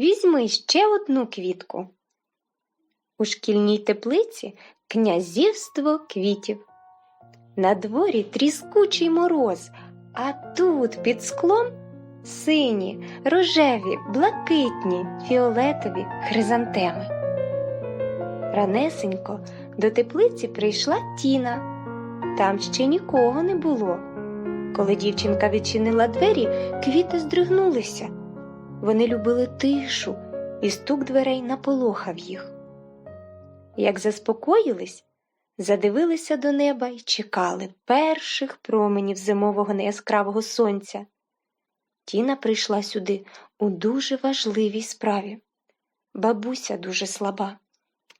візьми ще одну квітку. У шкільній теплиці князівство квітів. На дворі тріскучий мороз, а тут під склом сині, рожеві, блакитні, фіолетові хризантеми. Ранесенько до теплиці прийшла Тіна. Там ще нікого не було. Коли дівчинка відчинила двері, квіти здригнулися. Вони любили тишу, і стук дверей наполохав їх. Як заспокоїлись, задивилися до неба й чекали перших променів зимового неяскравого сонця. Тіна прийшла сюди у дуже важливій справі. Бабуся дуже слаба,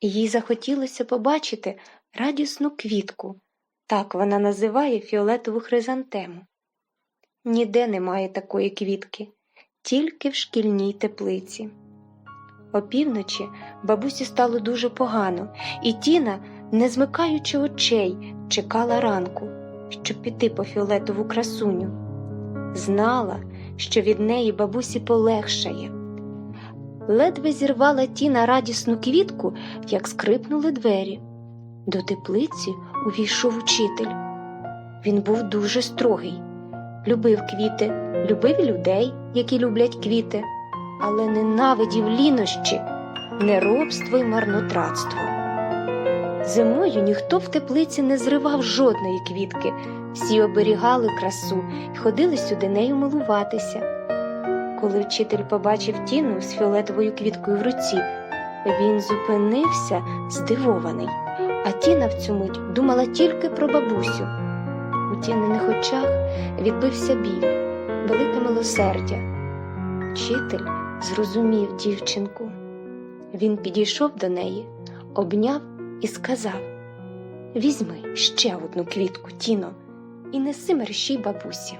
і їй захотілося побачити радісну квітку, так вона називає фіолетову хризантему. Ніде немає такої квітки, тільки в шкільній теплиці. Опівночі бабусі стало дуже погано, і Тіна, не змикаючи очей, чекала ранку, щоб піти по фіолетову красуню. Знала, що від неї бабусі полегшає. Ледве зірвала Тіна радісну квітку, як скрипнули двері. До теплиці увійшов учитель. Він був дуже строгий, любив квіти, любив людей, які люблять квіти, але ненавидів лінощі, неробство й марнотратство. Зимою ніхто в теплиці не зривав жодної квітки, всі оберігали красу і ходили сюди нею милуватися. Коли вчитель побачив Тіну з фіолетовою квіткою в руці, він зупинився здивований, а Тіна в цю мить думала тільки про бабусю. У тінених очах відбився біль, велике милосердя. Вчитель зрозумів дівчинку. Він підійшов до неї, обняв і сказав Візьми ще одну квітку, Тіно, і неси мерщій бабусі.